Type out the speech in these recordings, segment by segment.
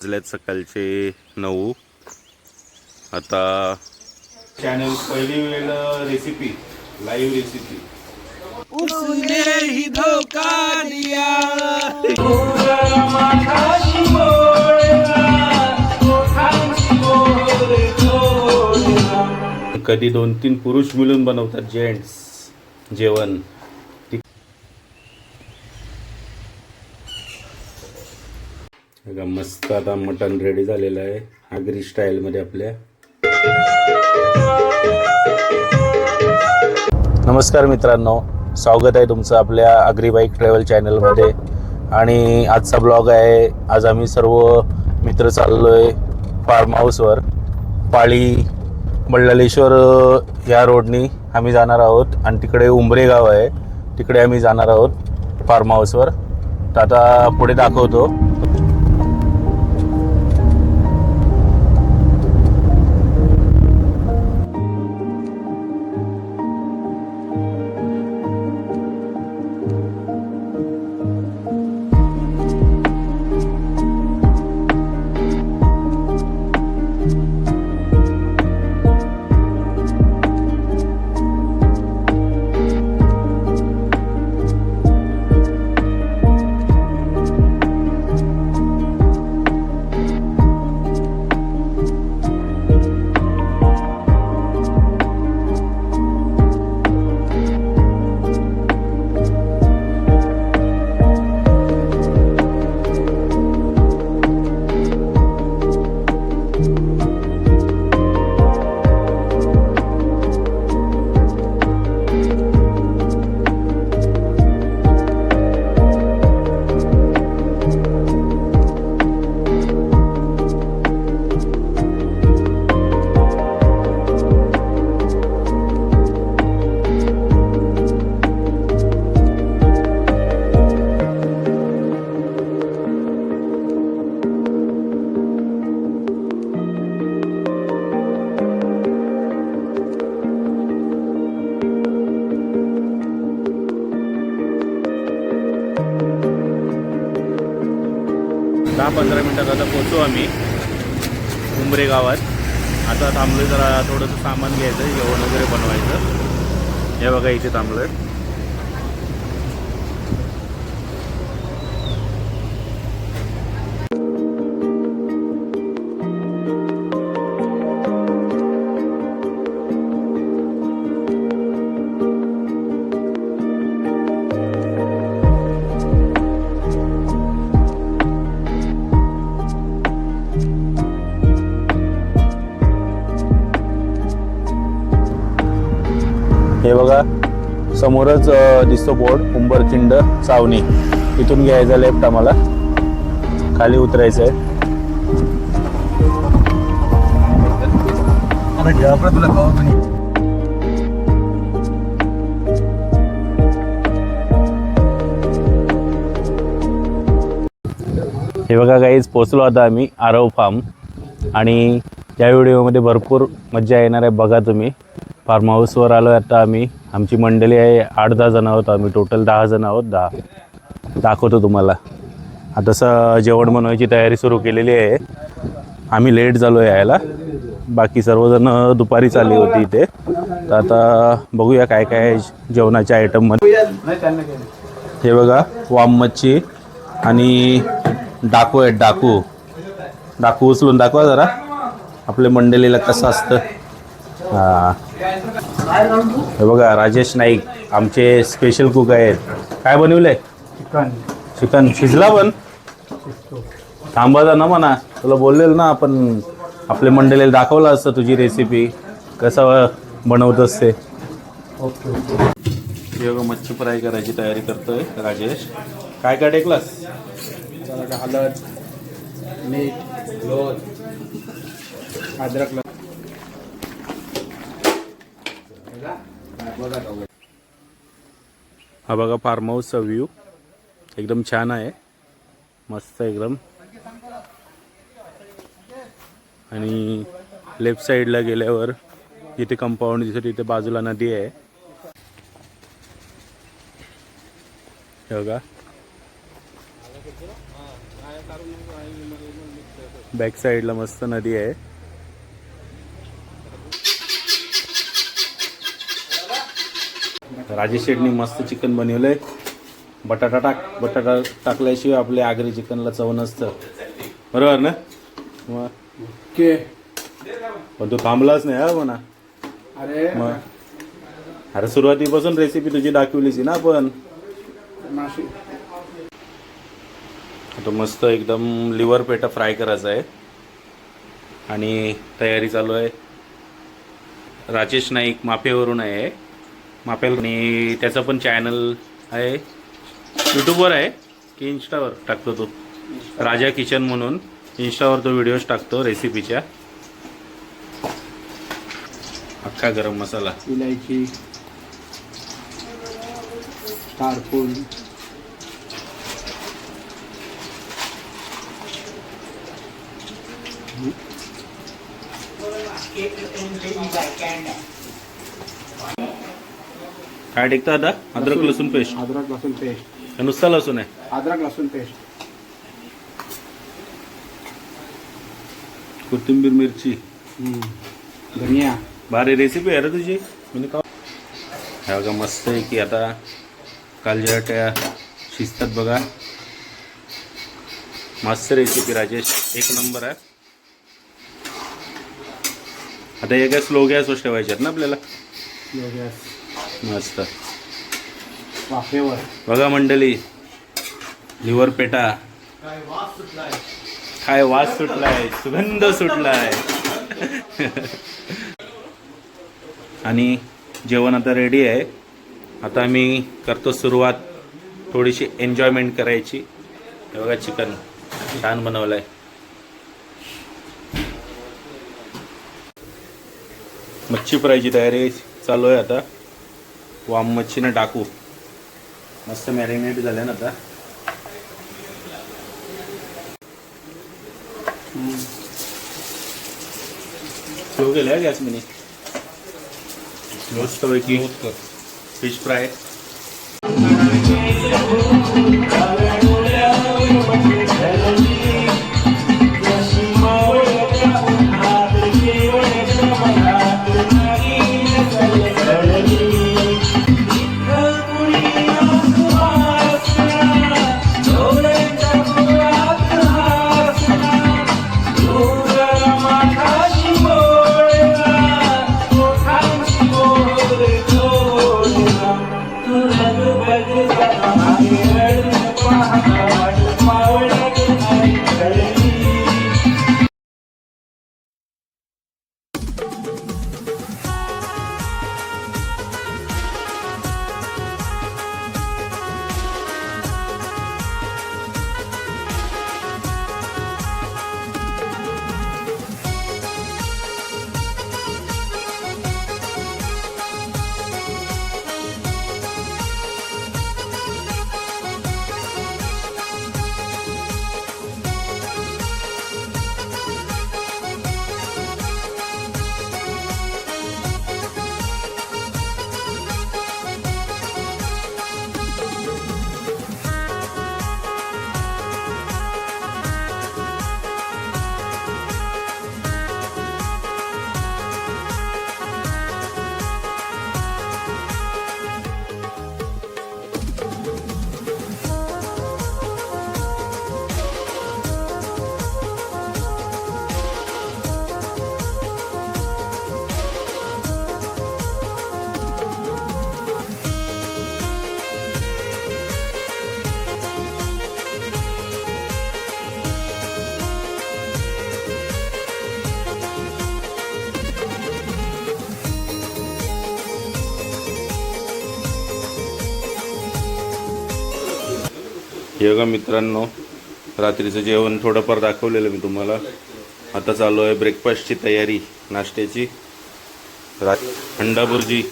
वाजल्यात सकाळचे नऊ. आता चॅनल पहिली वेळ रेसिपी लाईव्ह रेसिपी कधी दोन तीन पुरुष मिळून बनवतात जेंट्स जेवण. बघा, मस्त आता मटन रेडी झालेलं आहे. आगरी स्टाईलमध्ये आपल्या. नमस्कार मित्रांनो. स्वागत आहे तुमचं आपल्या आगरी बाईक ट्रॅव्हल चॅनलमध्ये आणि आजचा ब्लॉग आहे आज आम्ही सर्व मित्र चाललो आहे फार्म हाऊसवर पाळी बल्लालेश्वर या रोडनी आम्ही जाणार आहोत. आणि तिकडे उंबरे गाव आहे. तिकडे आम्ही जाणार आहोत फार्म हाऊसवर तर आता पुढे दाखवतो. उमरे गावात. आता थांबलो जरा थोडंसं सामान घ्यायचं जेवण वगैरे बनवायचं. हे बघा इथे थांबलोय. हे बघा समोरच दिसतो बोर्ड उंबरखिंड चावणी इथून घ्यायचा लेफ्ट आम्हाला. खाली उतरायचं आहे हे बघा काहीच पोचलो आता आम्ही आरव फार्म आणि या व्हिडिओमध्ये भरपूर मज्जा येणार आहे बघा तुम्ही. फार्म हाऊसवर आलो आता आम्ही. आमची मंडळी आहे आठ दहा जण आहोत आम्ही. टोटल दहा जण आहोत दहा. दाखवतो तुम्हाला. आता स जेवण बनवायची तयारी सुरू केलेली आहे. आम्ही लेट झालो आहे यायला. बाकी सर्वजण दुपारी चालली होती इथे. तर आता बघूया काय काय आहे जेवणाच्या आयटममध्ये हे बघा वाम मच्छी आणि डाकू आहेत डाकू. डाकू उचलून दाखवा जरा. आपल्या मंडळीला कसं असतं. हां. हे बघा राजेश नाईक आमचे स्पेशल कुक आहेत. काय बनवलंय? चिकन. शिजला पण? थांबायचा ना म्हणा. तुला बोललेलं ना आपण आपल्या मंडळीला दाखवलं असतं तुझी रेसिपी कसं बनवतस ते? हे बघा मच्छी फ्राय करायची तयारी करतोय राजेश. काय काय टेकलास? हळद मीठ लोण अद्रक हा बघा फार्म हाऊसचा व्ह्यू. एकदम छान आहे. मस्त एकदम. आणि लेफ्ट साईडला गेल्यावर इथे कंपाऊंड दिसत इथे बाजूला नदी आहे. हे बघा. बॅक साईडला मस्त नदी आहे. राजेश शेटनी मस्त चिकन बनवलंय. बटाटा टाक बटाटा टाकल्याशिवाय आपल्या आगरी चिकनला चव नसतं. बरोबर ना? मग? के पण तू थांबलाच नाही हा म्हणा. अरे. मग? अरे सुरुवातीपासून रेसिपी तुझी दाखवलीच ना आपण. माशी. आता मस्त एकदम लिव्हर पेटा फ्राय करायचा आहे. आणि तयारी चालू आहे. राजेश नाईक माफेवरून आहे. माफेल आणि त्याचं पण चॅनल आहे. यूट्यूबवर आहे की इन्स्टावर टाकतो तो? राजा किचन म्हणून. इन्स्टावर तो व्हिडिओज टाकतो रेसिपीच्या अख्खा गरम मसाला. इलायची. कारपूल काय टेकतं आता अद्रक लसूण पेस्ट. अद्रक लसूण पेस्ट. का नुसता लसूण आहे. अद्रक लसूण पेस्ट. कोथिंबीर मिरची. धनिया. भारी रेसिपी आहे रे तुझी. म्हणजे का बघा मस्त आहे की आता कालच्या शिजतात बघा. मस्त रेसिपी राजेश. एक नंबर आहे. आता हे काय स्लो गॅसवर ठेवायच्यात ना आपल्याला? गॅस मस्त. वाफेवर. बघा मंडळी लिव्हर पेटा. काय वास सुटलाय. सुगंध सुटलाय. आणि जेवण आता रेडी आहे. आता मी करतो सुरुवात. थोडीशी एन्जॉयमेंट करायची. हे बघा चिकन छान बनवलंय. मच्छी फ्रायची तयारी चालू आहे आता. वाम मच्छीनं टाकू मस्त मॅरिनेट झाल्या ना आता. स्लो केलं आहे गॅस मिनी. मस्तपैकी फिश फ्राय हे बघा मित्रांनो रात्रीचं जेवण थोडंफार दाखवलेलं मी तुम्हाला. आता चालू आहे ब्रेकफास्टची तयारी नाश्त्याची. रा अंडा बुर्जी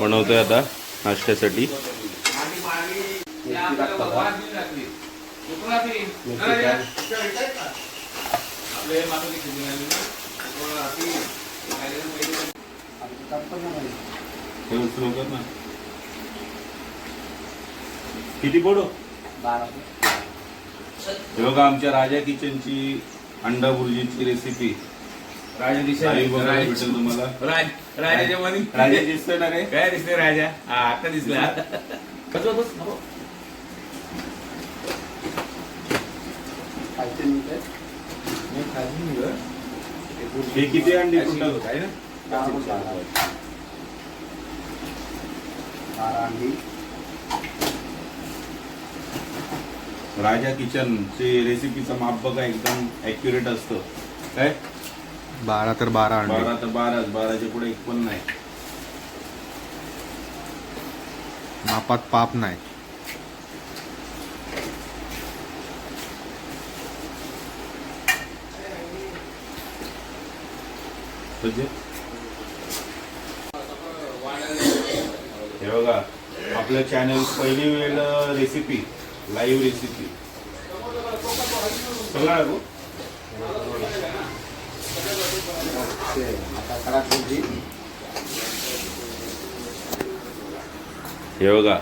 बनवतोय आता नाश्त्यासाठी. किती पडू? बघा आमच्या राजा किचनची अंडा भुर्जीची रेसिपी राजा भेटेल तुम्हाला. राज राजाच्या मध्ये राजा दिसतोय ना रे? काय दिसतोय राजा? हा आता दिसला. काय? हे किती अंडी काय शिकवतो, आहे ना? बारा. अंडी. राजा किचन चे रेसिपीचं माप बघा एकदम ऍक्युरेट असतं. काय? बारा तर बारा अंडे. बारा तर बाराच बाराच्या पुढे एक पण नाही. मापात पाप नाही. म्हणजे? हे बघा आपलं चॅनल पहिली वेळ रेसिपी लाईव्ह रेसिपी. आहे गो? हे बघा.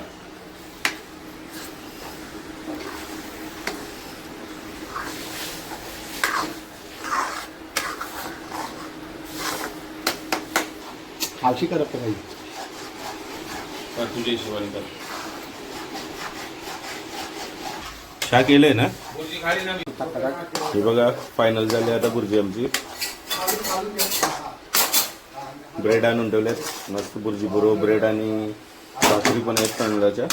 कर तुझ्या हिशोबाने कर. चहा केलंय ना? ना हे बघा फायनल झाली आता बुर्जी आमची. ब्रेड आणून ठेवल्यात. मस्त बुर्जी बरोबर ब्रेड आणि भाकरी पण आहेत तांदळाच्या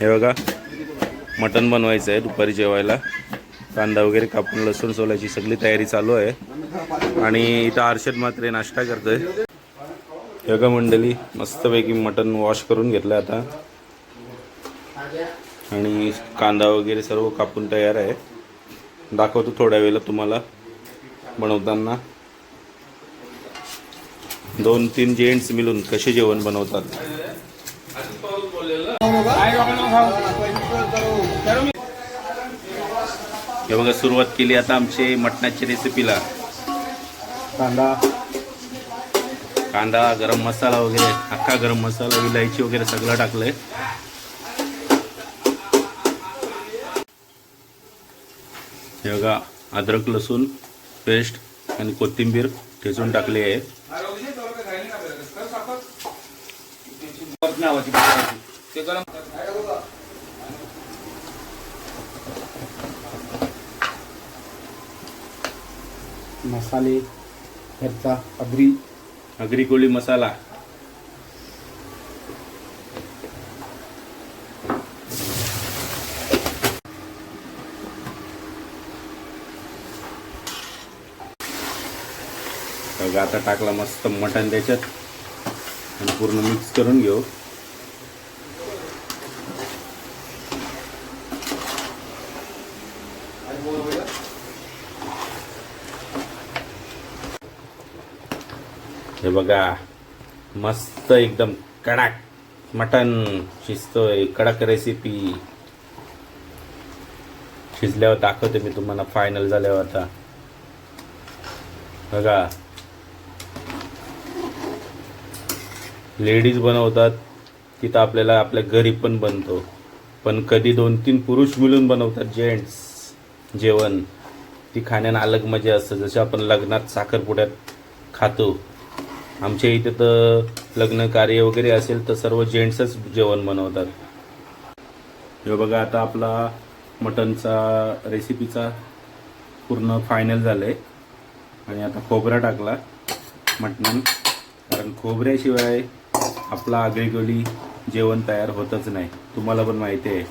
हे बघा मटण बनवायचं आहे दुपारी जेवायला. कांदा वगैरे कापून लसूण सोलायची सगळी तयारी चालू आहे. आणि इथं हर्षद मात्र नाश्ता करतोय. योगा बघा मंडळी मस्तपैकी मटण वॉश करून घेतलं आता. आणि कांदा वगैरे सर्व कापून तयार आहे. दाखवतो थोड्या वेळेला तुम्हाला बनवताना. दोन तीन जेंट्स मिळून कसे जेवण बनवतात. हे बघा सुरुवात केली आता आमचे मटणाची रेसिपीला कांदा. कांदा गरम मसाला वगैरे अख्खा गरम मसाला इलायची वगैरे सगळं टाकलंय. हे बघा अद्रक लसूण पेस्ट आणि कोथिंबीर ठेचून टाकली आहे. मसाले घरचा अब्री अग्री कोळी मसाला. आता टाकला मस्त मटण त्याच्यात. आणि पूर्ण मिक्स करून घेऊ. बघा. मस्त एकदम कडक मटन शिजतोय कडक रेसिपी शिजल्यावर दाखवते मी तुम्हाला फायनल झाल्यावर आता. बघा. लेडीज बनवतात तिथं आपल्याला आपल्या घरी पण बनतो. पण कधी दोन तीन पुरुष मिळून बनवतात जेंट्स जेवण. ती खाण्यानं अलग मजा असतं. जसं आपण लग्नात साखरपुड्यात खातो आमच्या इथे तर लग्न कार्य वगैरे असेल तर सर्व जेंट्सच जेवण बनवतात. हे बघा आता आपला मटनचा रेसिपीचा पूर्ण फायनल झालं आहे आणि आता खोबरा टाकला मटण. कारण खोबऱ्याशिवाय आपला आगळीगोळी जेवण तयार होतच नाही. तुम्हाला पण माहिती आहे.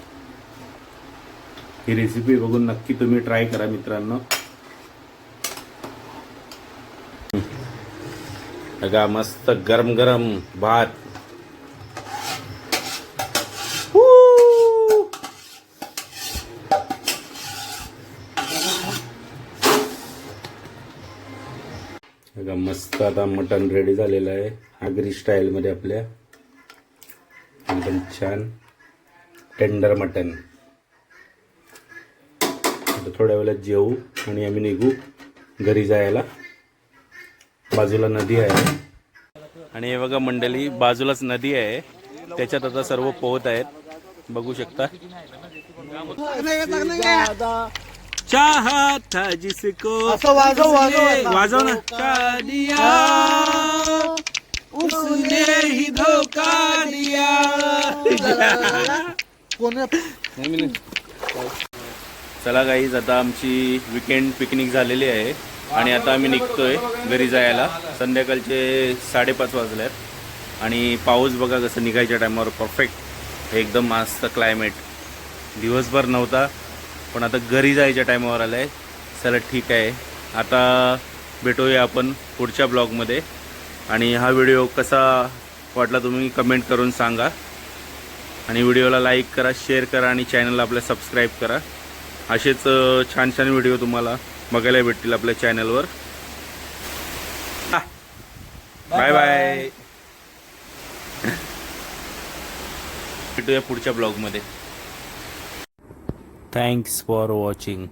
ही रेसिपी बघून नक्की तुम्ही ट्राय करा मित्रांनो. बघा मस्त गरम गरम भात. Woo! बघा मस्त आता मटन रेडी झालेलं आहे. आगरी स्टाईलमध्ये आपल्या. एकदम छान. टेंडर मटन आता थोड्या वेळात जेवू आणि आम्ही निघू घरी जायला. बाजूला नदी आहे. आणि हे बघा मंडळी बाजूलाच नदी आहे. त्याच्यात आता सर्व पोहत आहेत. बघू शकता. था जिसको वाजव ना दिया. उसने ही धोखा दिया. चला गाईज आता आमची विकेंड पिकनिक झालेली आहे. आणि आता आम्ही निघतोय घरी जायला. संध्याकाळचे साडेपाच वाजले आहेत. आणि पाऊस बघा कसं निघायच्या टायमावर परफेक्ट एकदम मस्त क्लायमेट दिवसभर नव्हता पण आता घरी जायच्या टायमावर आलं आहे चला ठीक आहे. आता भेटूया आपण पुढच्या ब्लॉगमध्ये. आणि हा व्हिडिओ कसा वाटला तुम्ही कमेंट करून सांगा. आणि व्हिडिओला लाईक करा शेअर करा आणि चॅनलला आपल्या सबस्क्राईब करा. असेच छान छान व्हिडिओ तुम्हाला बघायला भेटतील आपल्या चॅनलवर. बाय बाय भेटूया पुढच्या ब्लॉगमध्ये. Thanks for watching